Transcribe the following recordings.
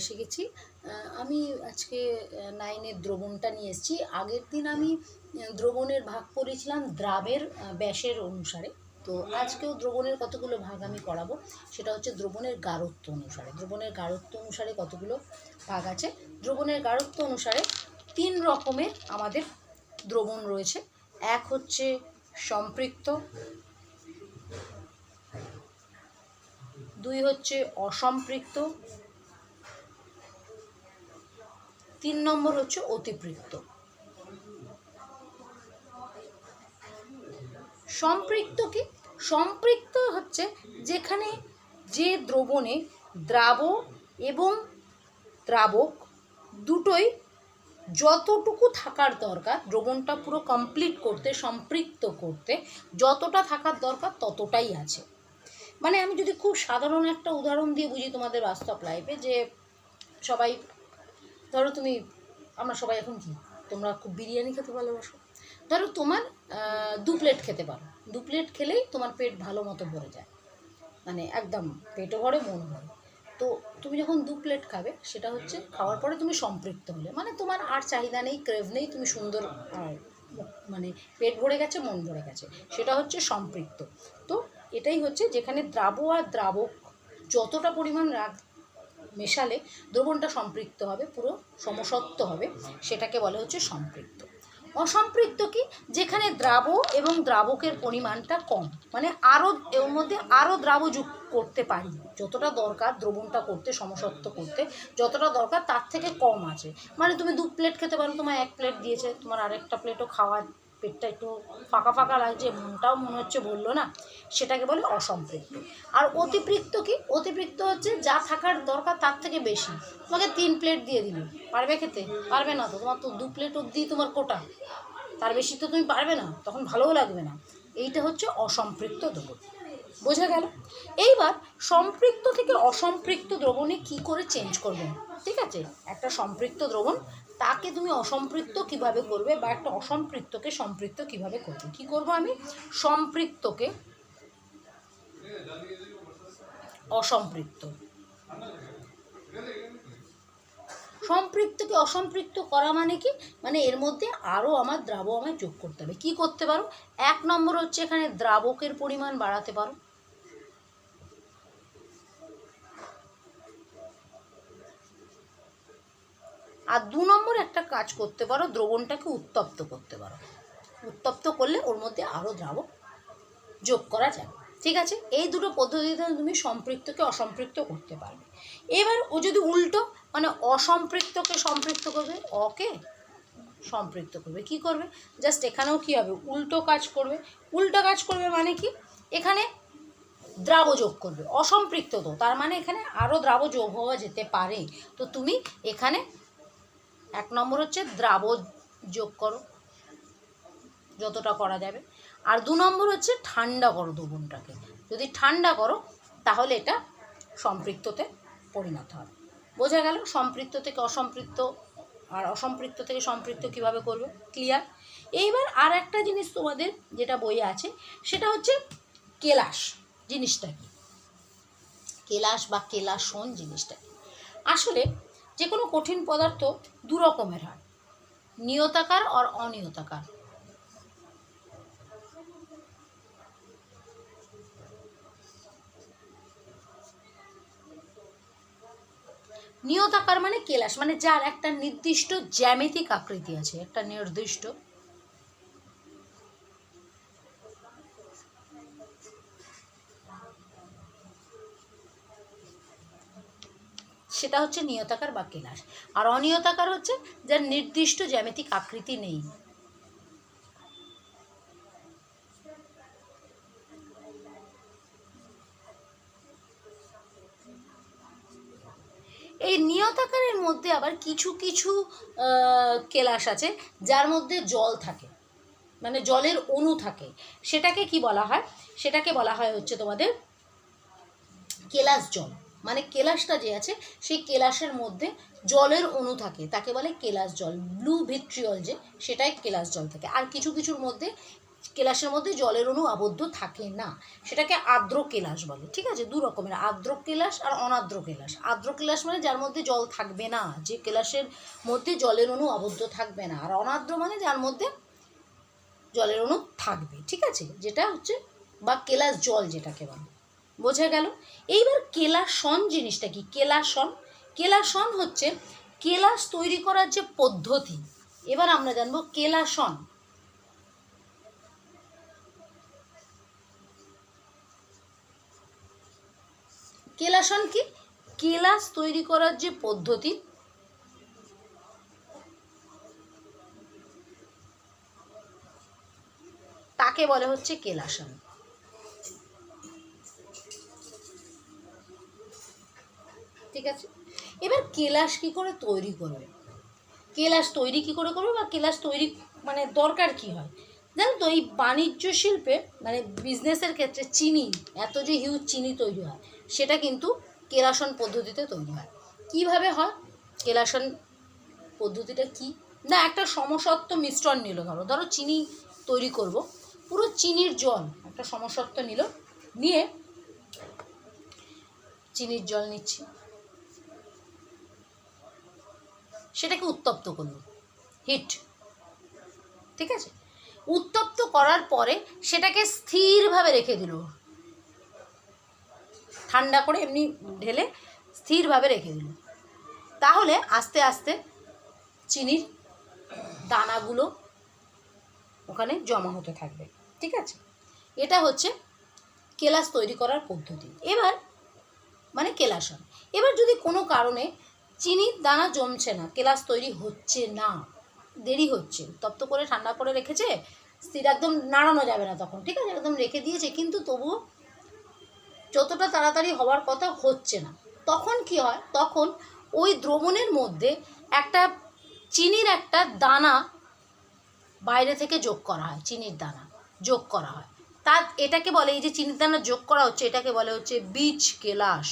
এসে গেছি। আমি আজকে নাইনের দ্রবণটা নিয়ে এসেছি। আগের দিন আমি দ্রবণের ভাগ করেছিলাম দ্রাবের ব্যাসের অনুসারে। তো আজকেও দ্রবণের কতগুলো ভাগ আমি করাবো? সেটা হচ্ছে দ্রবণের গাঢ়ত্ব অনুসারে। দ্রবণের গাঢ়ত্ব অনুসারে কতগুলো ভাগ আছে? দ্রবণের গাঢ়ত্ব অনুসারে তিন রকমের আমাদের দ্রবণ রয়েছে। এক হচ্ছে সম্পৃক্ত, দুই হচ্ছে অসম্পৃক্ত তিন নম্বর হচ্ছে অতিপৃক্ত সম্পৃক্ত কি? সম্পৃক্ত হচ্ছে যেখানে যে দ্রবণে দ্রাব এবং দ্রাবক দুটোই যতটুকু থাকার দরকার, দ্রবণটা পুরো কমপ্লিট করতে, সম্পৃক্ত করতে, যতটা থাকার দরকার ততটাই আছে। মানে আমি যদি খুব সাধারণ একটা উদাহরণ দিয়ে বুঝি তোমাদের বাস্তব লাইফে যে সবাই ধরো তুমি, আমরা সবাই এখন কি? তোমরা খুব বিরিয়ানি খেতে ভালোবাসো। ধরো তোমার দু প্লেট খেতে পারো। দু প্লেট খেলেই তোমার পেট ভালো মতো ভরে যায়। মানে একদম পেটও ভরে মন ভরে। তো তুমি যখন দু প্লেট খাবে, সেটা হচ্ছে খাওয়ার পরে তুমি সম্পৃক্ত হলে। মানে তোমার আর চাহিদা নেই, ক্রেভ নেই, তুমি সুন্দর মানে পেট ভরে গেছে, মন ভরে গেছে। সেটা হচ্ছে সম্পৃক্ত। তো এটাই হচ্ছে যেখানে দ্রাব আর দ্রাবক যতটা পরিমাণ রাগ মেশালে দ্রবণটা সম্পৃক্ত হবে, পুরো সমসত্ব হবে, সেটাকে বলে হচ্ছে সম্পৃক্ত। অসম্পৃক্ত কি? যেখানে দ্রাব এবং দ্রাবকের পরিমাণটা কম মানে আরও এর মধ্যে আরও দ্রাব যোগ করতে পারি। যতটা দরকার দ্রবণটা করতে, সমসত্ব করতে, যতটা দরকার তার থেকে কম আছে। মানে তুমি দু প্লেট খেতে পারো তোমার এক প্লেট দিয়েছে, তোমার আরেকটা প্লেটও খাওয়া পেটটা একটু ফাঁকা ফাঁকা লাগছে, মনটাও মনে হচ্ছে বলল না, সেটাকে বলে অসম্পৃক্ত। আর অতিপৃক্ত কি? অতিপৃক্ত হচ্ছে যা থাকার দরকার তার থেকে বেশি। তোমাকে তিন প্লেট দিয়ে দিল। পারবে খেতে? পারবে না তো। তোমার তো দু প্লেট অবধি তোমার কোটা। তার বেশি তো তুমি পারবে না, তখন ভালোও লাগবে না। এইটা হচ্ছে অসম্পৃক্ত দ্রবণ। বোঝা গেল? এইবার সম্পৃক্ত থেকে অসম্পৃক্ত দ্রবণে কি করে চেঞ্জ করবেন? ঠিক আছে? একটা সম্পৃক্ত দ্রবণ তাকে তুমি অসম্পৃক্ত কীভাবে করবে বা একটা অসম্পৃক্তকে সম্পৃক্ত কীভাবে করবে? কি করব আমি? সম্পৃক্তকে অসম্পৃক্ত। সম্পৃক্তকে অসম্পৃক্ত করা মানে কি? মানে এর মধ্যে আরও আমার দ্রাব আমায় যোগ করতে হবে। কি করতে পারো? এক নম্বর হচ্ছে এখানে দ্রাবকের পরিমাণ বাড়াতে পারো। আর দু নম্বর একটা কাজ করতে পারো, দ্রবণটাকে উত্তপ্ত করতে পারো। উত্তপ্ত করলে ওর মধ্যে আরও দ্রাবক যোগ করা যাবে। ঠিক আছে? এই দুটো পদ্ধতিতে তুমি সম্পৃক্তকে অসম্পৃক্ত করতে পারবে। এবার ও যদি উল্টো মানে অসম্পৃক্তকে সম্পৃক্ত করবে, অকে সম্পৃক্ত করবে, কি করবে? জাস্ট এখানেও কি হবে? উল্টো কাজ করবে। উল্টো কাজ করবে মানে কি? এখানে দ্রাব যোগ করবে। অসম্পৃক্ত তো, তার মানে এখানে আরও দ্রাব যোগ হওয়া যেতে পারে। তো তুমি এখানে এক নম্বর হচ্ছে দ্রাব যোগ করো, যতটা করা যাবে। আর দু নম্বর হচ্ছে ঠান্ডা করো দ্রবণটাকে। যদি ঠান্ডা করো, তাহলে এটা সম্পৃক্ততে পরিণত হবে। বোঝা গেল সম্পৃক্ত থেকে অসম্পৃক্ত আর অসম্পৃক্ত থেকে সম্পৃক্ত কীভাবে করবে? ক্লিয়ার এইবার আর একটা জিনিস তোমাদের যেটা বইয়ে আছে, সেটা হচ্ছে কেলাস জিনিসটা কি? কেলাস বা কেলাসন জিনিসটা কি? আসলে যে কোনো কঠিন পদার্থ দু রকমের হয়। নিয়তাকার আর অনিয়তাকার। নিয়তাকার মানে কেলাস মানে যার একটা নির্দিষ্ট জ্যামিতিক আকৃতি আছে, একটা নির্দিষ্ট সেটা হচ্ছে নিয়তাকার বা কেলাস। আর অনিয়তাকার হচ্ছে যার নির্দিষ্ট জ্যামিতিক আকৃতি নেই। এই নিয়তাকারের মধ্যে আবার কিছু কিছু কেলাস আছে যার মধ্যে জল থাকে। মানে জলের অণু থাকে। সেটাকে কি বলা হয়? সেটাকে বলা হয় হচ্ছে তোমাদের কেলাস জল। মানে কেলাসটা যে আছে, সেই কেলাসের মধ্যে জলের অণু থাকে। তাকে বলে কেলাস জল। ব্লু ভিট্রিয়ল যে, সেটাই কেলাস জল থাকে। আর কিছু কিছুর মধ্যে, কেলাসের মধ্যে জলের অণু আবদ্ধ থাকে না। সেটাকে আর্দ্র কেলাস বলে, ঠিক আছে? দু রকমের, আর্দ্র কেলাস আর অনার্দ্র কেলাস। আর্দ্র কেলাস মানে যার মধ্যে জল থাকবে না। যে কেলাসের মধ্যে জলের অণু আবদ্ধ থাকবে না। আর অনার্দ্র মানে যার মধ্যে জলের অণু থাকবে, ঠিক আছে? যেটা হচ্ছে, বা কেলাস জল যেটাকে বলে। বোঝা গেল? এইবার কেলাসন জিনিসটা কি? কেলাসন? কেলাসন হচ্ছে কেলাস তৈরি করার যে পদ্ধতি। এবার আমরা জানব কেলাসন। কেলাসন কি? কেলাস তৈরি করার যে পদ্ধতি, তাকে বলে হচ্ছে কেলাসন। ঠিক আছে? এবার কেলাস কি করে তৈরি করবে? কেলাস তৈরি কি করে করবে বা কেলাস তৈরি মানে দরকার কি হয়? জানো তো, এই বাণিজ্য শিল্পে মানে বিজনেসের ক্ষেত্রে চিনি, এত যে হিউজ চিনি তৈরি হয়, সেটা কিন্তু কেলাসন পদ্ধতিতে তৈরি হয়। কীভাবে হয়? কেলাসন পদ্ধতিটা কি? না, একটা সমসত্ব মিশ্রণ নিল, ধরো ধরো চিনি তৈরি করব। পুরো চিনির জল, একটা সমসত্ব নিল, নিয়ে চিনির জল নিচ্ছি। সেটাকে উত্তপ্ত করল। হিট। ঠিক আছে? উত্তপ্ত করার পরে সেটাকে স্থিরভাবে রেখে দিল। ঠান্ডা করে এমনি ঢেলে স্থিরভাবে রেখে দিল। তাহলে আস্তে আস্তে চিনির দানাগুলো ওখানে জমা হতে থাকবে। ঠিক আছে? এটা হচ্ছে কেলাস তৈরি করার পদ্ধতি। এবার মানে কেলাসন এবার যদি কোনো কারণে চিনির দানা জমছে না, কেলাস তৈরি হচ্ছে না, দেরি হচ্ছে। তপ্ত করে ঠান্ডা করে রেখেছে, স্থির একদম নাড়ানো যাবে না তখন, ঠিক আছে? একদম রেখে দিয়েছে, কিন্তু তবুও যতটা তাড়াতাড়ি হওয়ার কথা হচ্ছে না। তখন কি হয়? তখন ওই দ্রবণের মধ্যে একটা চিনির একটা দানা বাইরে থেকে যোগ করা হয়, চিনির দানা যোগ করা হয়। তা এটাকে বলে এই যে চিনির দানা যোগ করা হচ্ছে, এটাকে বলে হচ্ছে বীজ কেলাস।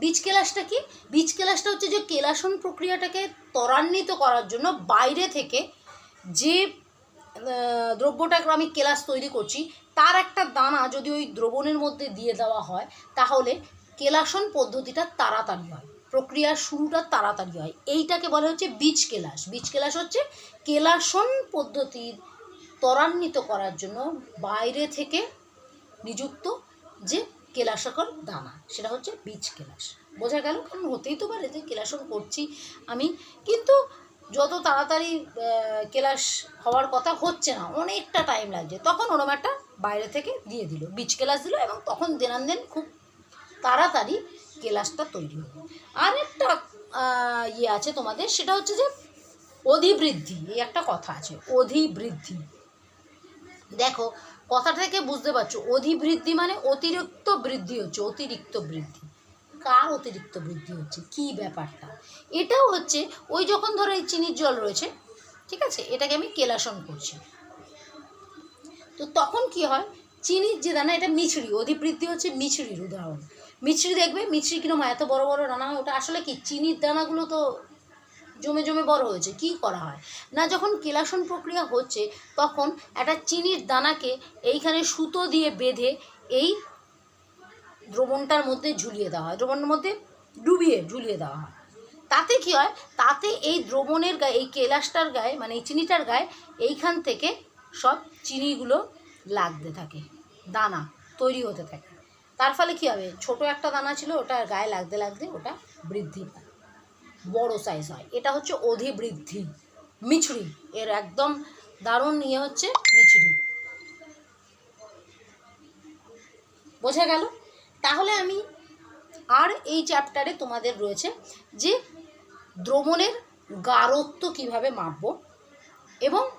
বীজ কেলাসটা কি? বীজ কেলাসটা হচ্ছে যে কেলাসন প্রক্রিয়াটাকে ত্বরান্বিত করার জন্য বাইরে থেকে যে দ্রব্যটাকে আমি কেলাস তৈরি করছি, তার একটা দানা যদি ওই দ্রবণের মধ্যে দিয়ে দেওয়া হয়, তাহলে কেলাসন পদ্ধতিটা তাড়াতাড়ি হয়, প্রক্রিয়ার শুরুটা তাড়াতাড়ি হয়। এইটাকে বলা হচ্ছে বীজ কেলাস। বীজ কেলাস হচ্ছে কেলাসন পদ্ধতির ত্বরান্বিত করার জন্য বাইরে থেকে নিযুক্ত যে কেলাসকর দানা, সেটা হচ্ছে বীজ কেলাস। বোঝা গেল? কারণ হতেই তো পারে যে কেলাসন করছি আমি, কিন্তু যত তাড়াতাড়ি কেলাস হওয়ার কথা হচ্ছে না, অনেকটা টাইম লাগছে। তখন ওরম একটা বাইরে থেকে দিয়ে দিল, বীজ কেলাস দিল এবং তখন দেনান দেন খুব তাড়াতাড়ি কেলাসটা তৈরি হলো। আর একটা ইয়ে আছে তোমাদের, সেটা হচ্ছে যে অধিবৃদ্ধি, এই একটা কথা আছে, অধিবৃদ্ধি। দেখো কথা থেকে বুঝতে পারছ। অধিবৃদ্ধি মানে অতিরিক্ত বৃদ্ধি হচ্ছে, অতিরিক্ত বৃদ্ধি। কার অতিরিক্ত বৃদ্ধি হচ্ছে? কি ব্যাপারটা? এটাও হচ্ছে ওই যখন ধরো এই চিনির জল রয়েছে, ঠিক আছে? এটাকে আমি কেলাসন করছি। তো তখন কি হয়? চিনির যে দানা, এটা মিছরি, অধিবৃদ্ধি হচ্ছে মিছরির উদাহরণ। মিছরি দেখবে, মিছরি কিরম এত বড় বড় দানা, ওটা আসলে কি? চিনির দানাগুলো তো জমে জমে বড় হয়েছে, কি করা হয়? না, যখন কেলাসন প্রক্রিয়া হচ্ছে, তখন একটা চিনির দানাকে এইখানে সুতো দিয়ে বেঁধে এই দ্রবণটার মধ্যে ঝুলিয়ে দেওয়া হয়, দ্রবণের মধ্যে ডুবিয়ে ঝুলিয়ে দেওয়া হয়। তাতে কি হয়? তাতে এই দ্রবণের গায়ে, এই কেলাসটার গায়ে মানে এই চিনিটার গায়ে, এইখান থেকে সব চিনিগুলো লাগতে থাকে, দানা তৈরি হতে থাকে। তার ফলে কী হবে? ছোট একটা দানা ছিল, ওটা গায়ে লাগতে লাগতে ওটা বৃদ্ধি পায়। বড় সাইজ হয়। এটা হচ্ছে অধিবৃদ্ধি। মিছরি। এর একদম দারুণ নিয়ে হচ্ছে মিছরি। বোঝা গেল? তাহলে আমি আর এই চ্যাপ্টারে তোমাদের রয়েছে যে দ্রবণের গারত্ব কীভাবে মাপব এবং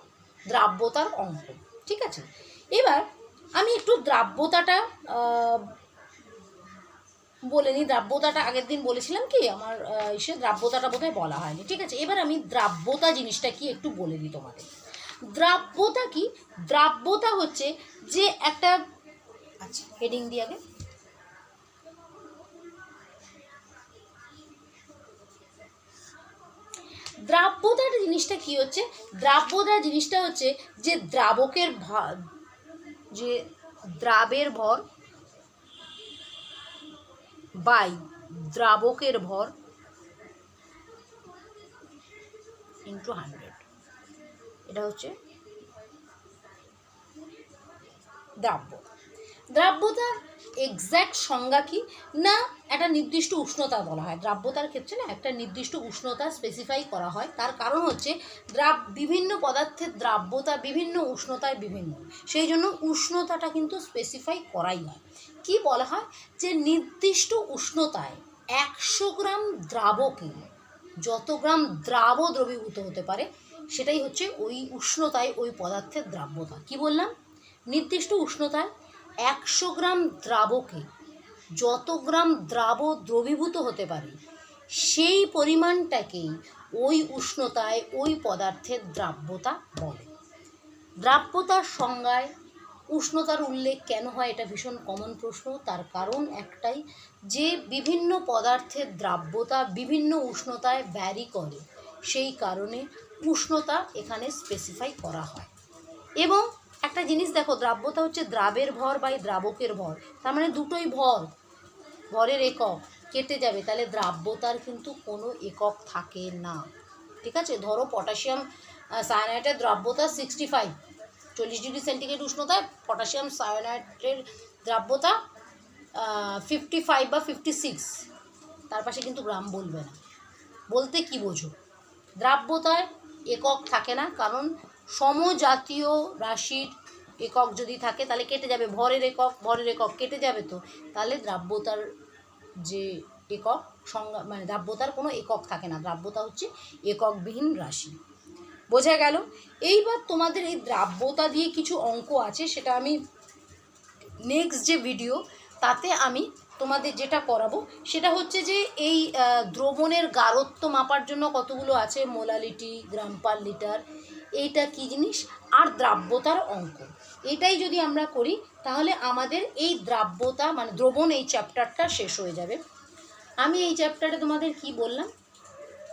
দ্রাব্যতার অঙ্ক। ঠিক আছে? এবার আমি একটু দ্রাব্যতাটা বলে নিই দ্রাব্যতাটা আগের দিন বলেছিলাম কি, আমার ইসে দ্রাব্যতাটা বোধহয় বলা হয়নি, ঠিক আছে? এবার আমি দ্রাব্যতা জিনিসটা কি একটু বলে দিই তোমাদের। দ্রাব্যতা কি? দ্রাব্যতা হচ্ছে যে একটা আচ্ছা হেডিং দিয়ে আগে। দ্রাব্যতা জিনিসটা কি হচ্ছে? দ্রাব্যতার জিনিসটা হচ্ছে যে দ্রাবকের ভা- যে দ্রাবের ভর বাই, দ্রাবকের ভর ইন্টু হান্ড্রেড এটা হচ্ছে দ্রাব্য। দ্রাব্যতার এক্স্যাক্ট সংজ্ঞা কি? না, একটা নির্দিষ্ট উষ্ণতা বলা হয়। দ্রাব্যতার ক্ষেত্রে না, একটা নির্দিষ্ট উষ্ণতা স্পেসিফাই করা হয়। তার কারণ হচ্ছে দ্রাব, বিভিন্ন পদার্থের দ্রাব্যতা বিভিন্ন উষ্ণতায় বিভিন্ন। সেই জন্য উষ্ণতাটা কিন্তু স্পেসিফাই করাই হয়। কি বলা হয়? যে নির্দিষ্ট উষ্ণতায় একশো গ্রাম দ্রাবকে যত গ্রাম দ্রাব দ্রবীভূত হতে পারে, সেটাই হচ্ছে ওই উষ্ণতায় ওই পদার্থের দ্রাব্যতা। কি বললাম? নির্দিষ্ট উষ্ণতায় একশো গ্রাম দ্রাবকে যত গ্রাম দ্রাব দ্রবীভূত হতে পারে, সেই পরিমাণটাকেই ওই উষ্ণতায় ওই পদার্থের দ্রাব্যতা বলে। দ্রাব্যতার সংজ্ঞায় উষ্ণতার উল্লেখ কেন হয় এটা ভীষণ কমন প্রশ্ন। তার কারণ একটাই, যে বিভিন্ন পদার্থের দ্রাব্যতা বিভিন্ন উষ্ণতায় ভ্যারি করে, সেই কারণে উষ্ণতা এখানে স্পেসিফাই করা হয়। এবং একটা জিনিস দেখো, দ্রাব্যতা হচ্ছে দ্রাবের ভর বাই দ্রাবকের ভর, তার মানে দুটোই ভর, ভরের একক, কেটে যাবে, তাহলে দ্রাব্যতার কিন্তু কোনো একক থাকে না। ঠিক আছে? ধরো পটাশিয়াম সায়ানাইটের দ্রাব্যতা সিক্সটি ফাইভ চল্লিশ ডিগ্রি সেন্টিগ্রেড উষ্ণতায় পটাশিয়াম সায়ানাইটের দ্রাব্যতা ফিফটি ফাইভ বা ফিফটি সিক্স তার পাশে কিন্তু গ্রাম বলবে না। বলতে কি বোঝো? দ্রাব্যতায় একক থাকে না, কারণ সমজাতীয় রাশির একক যদি থাকে, তাহলে কেটে যাবে, ভরের একক ভরের একক কেটে যাবে তো। তাহলে দ্রাব্যতার যে একক সংজ্ঞা মানে দ্রাব্যতার কোনো একক থাকে না। দ্রাব্যতা হচ্ছে এককবিহীন রাশি। বোঝা গেল। এইবার তোমাদের এই দ্রাব্যতা দিয়ে কিছু অঙ্ক আছে, সেটা আমি নেক্সট যে ভিডিও তাতে আমি তোমাদের যেটা করাবো, সেটা হচ্ছে যে এই দ্রবণের গারত্ব মাপার জন্য কতগুলো আছে? মোলালিটি, গ্রাম পার লিটার, এইটা কী জিনিস? আর দ্রাব্যতার অঙ্ক। এটাই যদি আমরা করি, তাহলে আমাদের এই দ্রাব্যতা মানে দ্রবণ এই চ্যাপ্টারটা শেষ হয়ে যাবে। আমি এই চ্যাপ্টারে তোমাদের কি বললাম?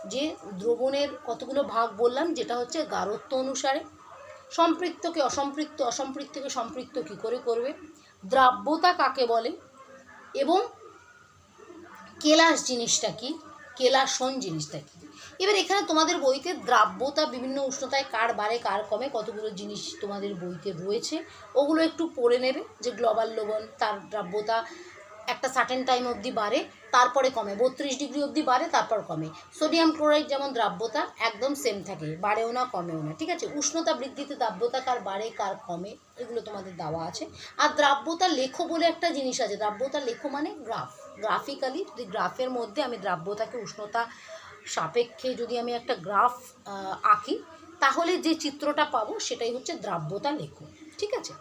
যে দ্রবণের কতগুলো ভাগ বললাম, যেটা হচ্ছে গারত্ব অনুসারে। সম্পৃক্তকে অসম্পৃক্ত, অসম্পৃক্তকে সম্পৃক্ত কী করে করবে? দ্রাব্যতা কাকে বলে? এবং কেলাস জিনিসটা কি? কেলাসন জিনিসটা কি? এবার এখানে তোমাদের বইতে দ্রাব্যতা, বিভিন্ন উষ্ণতায় কার বাড়ে, কার কমে, কতগুলো জিনিস তোমাদের বইতে রয়েছে, ওগুলো একটু পড়ে নেবে, যে গ্লোবাল লবণ, তার দ্রাব্যতা একটা সার্টেন টাইম অবধি বাড়ে, তারপরে কমে। বত্রিশ ডিগ্রি অবধি বাড়ে, তারপর কমে। সোডিয়াম ক্লোরাইড যেমন দ্রাব্যতা, একদম সেম থাকে। বাড়েও না, কমেও না, ঠিক আছে? উষ্ণতা বৃদ্ধিতে দ্রাব্যতা কার বাড়ে, কার কমে, এগুলো তোমাদের দেওয়া আছে। আর দ্রাব্যতা লেখো বলে একটা জিনিস আছে। দ্রাব্যতা লেখো মানে গ্রাফ গ্রাফিক্যালি যদি গ্রাফের মধ্যে আমি দ্রাব্যতাকে উষ্ণতা সাপেক্ষে যদি আমি একটা গ্রাফ আঁকি, তাহলে যে চিত্রটা পাবো সেটাই হচ্ছে দ্রাব্যতা লেখো। ঠিক আছে?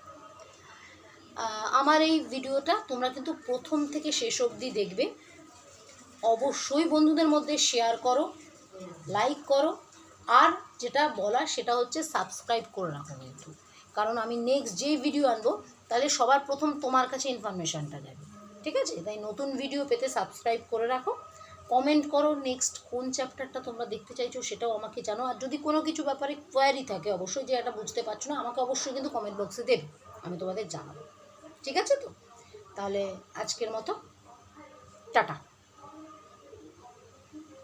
আমার এই ভিডিওটা তোমরা কিন্তু প্রথম থেকে শেষ অবধি দেখবে। অবশ্যই বন্ধুদের মধ্যে শেয়ার করো লাইক করো, আর যেটা বলা সেটা হচ্ছে সাবস্ক্রাইব করে রাখো কিন্তু। কারণ আমি নেক্সট যে ভিডিও আনব, তাহলে সবার প্রথম তোমার কাছে ইনফরমেশানটা যাবে। ঠিক আছে? তাই নতুন ভিডিও পেতে সাবস্ক্রাইব করে রাখো। কমেন্ট করো নেক্সট কোন চ্যাপ্টারটা তোমরা দেখতে চাইছো সেটাও আমাকে জানো। আর যদি কোনো কিছু ব্যাপারে কোয়ারি থাকে, অবশ্যই যে এটা বুঝতে পারছ না, আমাকে অবশ্যই কিন্তু কমেন্ট বক্সে দেবে। আমি তোমাদের জানাব। ঠিক আছে তো? তাহলে আজকের মতো টাটা।